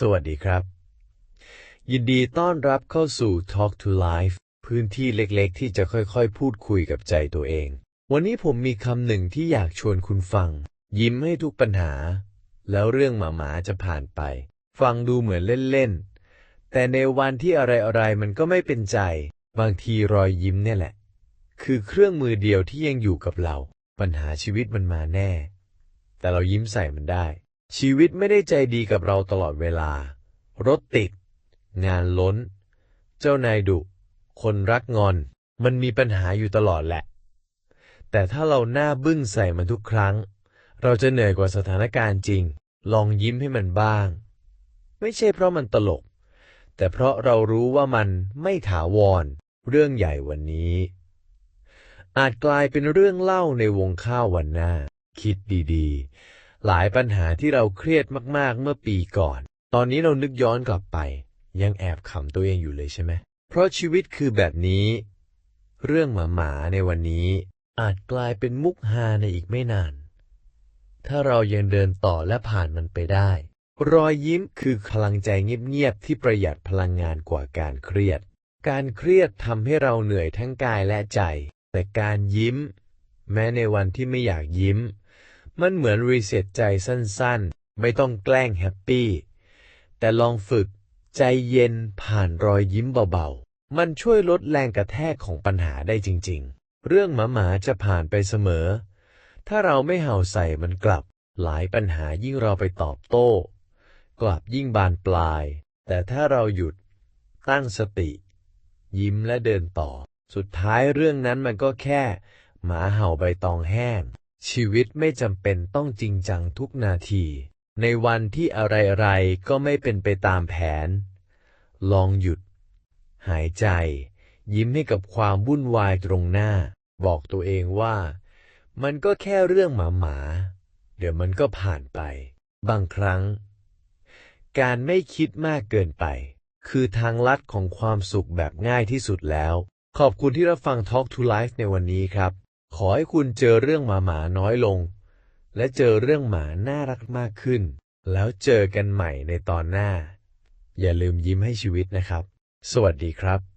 สวัสดีครับ ยินดีต้อนรับเข้าสู่ Talk to Life พื้นที่เล็กๆ ที่จะค่อยๆ พูดคุยกับใจตัวเอง วันนี้ผมมีคำหนึ่งที่อยากชวนคุณฟัง ยิ้มให้ทุกปัญหา แล้วเรื่องหมาๆจะผ่านไป ฟังดูเหมือนเล่นๆ แต่ในวันที่อะไรๆ มันก็ไม่เป็นใจ บางทีรอยยิ้มเนี่ยแหละ คือเครื่องมือเดียวที่ยังอยู่กับเรา ปัญหาชีวิตมันมาแน่ แต่เรายิ้มใส่มันได้ ชีวิตไม่ได้ใจดีกับเราตลอดเวลา รถติด งานล้น เจ้านายดุ คนรักงอน มันมีปัญหาอยู่ตลอดแหละ แต่ถ้าเราหน้าบึ้งใส่มันทุกครั้ง เราจะเหนื่อยกว่าสถานการณ์จริง ลองยิ้มให้มันบ้าง ไม่ใช่เพราะมันตลก แต่เพราะเรารู้ว่ามันไม่ถาวร เรื่องใหญ่วันนี้ อาจกลายเป็นเรื่องเล่าในวงข้าววันหน้า คิดดีๆ หลายปัญหาที่เราเครียดมากๆเมื่อปีก่อน ตอนนี้เรานึกย้อนกลับไป ยังแอบขำตัวเองอยู่เลยใช่ไหม เพราะชีวิตคือแบบนี้ เรื่องหมาๆในวันนี้ อาจกลายเป็นมุกฮาในอีกไม่นาน ถ้าเรายังเดินต่อและผ่านมันไปได้ รอยยิ้มคือพลังใจเงียบๆที่ประหยัดพลังงานกว่าการเครียด การเครียดทำให้เราเหนื่อยทั้งกายและใจ แต่การยิ้ม แม้ในวันที่ไม่อยากยิ้ม มันเหมือนรีเซ็ตใจสั้นๆ ไม่ต้องแกล้งแฮปปี้ แต่ลองฝึกใจเย็นผ่านรอยยิ้มเบาๆ มันช่วยลดแรงกระแทกของปัญหาได้จริงๆ เรื่องหมาๆจะผ่านไปเสมอ ถ้าเราไม่เห่าใส่มันกลับ หลายปัญหายิ่งเราไปตอบโต้ กลับยิ่งบานปลาย แต่ถ้าเราหยุดตั้งสติ ยิ้มและเดินต่อ สุดท้ายเรื่องนั้นมันก็แค่ หมาเห่าใบตองแห้ง ชีวิตไม่จำเป็นต้องจริงจังทุกนาที ในวันที่อะไรๆก็ไม่เป็นไปตามแผน ลองหยุด หายใจ ยิ้มให้กับความวุ่นวายตรงหน้า บอกตัวเองว่า มันก็แค่เรื่องหมาๆเดี๋ยวมันก็ผ่านไป บางครั้ง การไม่คิดมากเกินไป คือทางลัดของความสุขแบบง่ายที่สุดแล้ว ขอบคุณที่รับฟัง Talk to Life ในวันนี้ครับ ขอให้คุณเจอเรื่องหมาหมาน้อยลง และเจอเรื่องหมาน่ารักมากขึ้น แล้วเจอกันใหม่ในตอนหน้า อย่าลืมยิ้มให้ชีวิตนะครับ สวัสดีครับ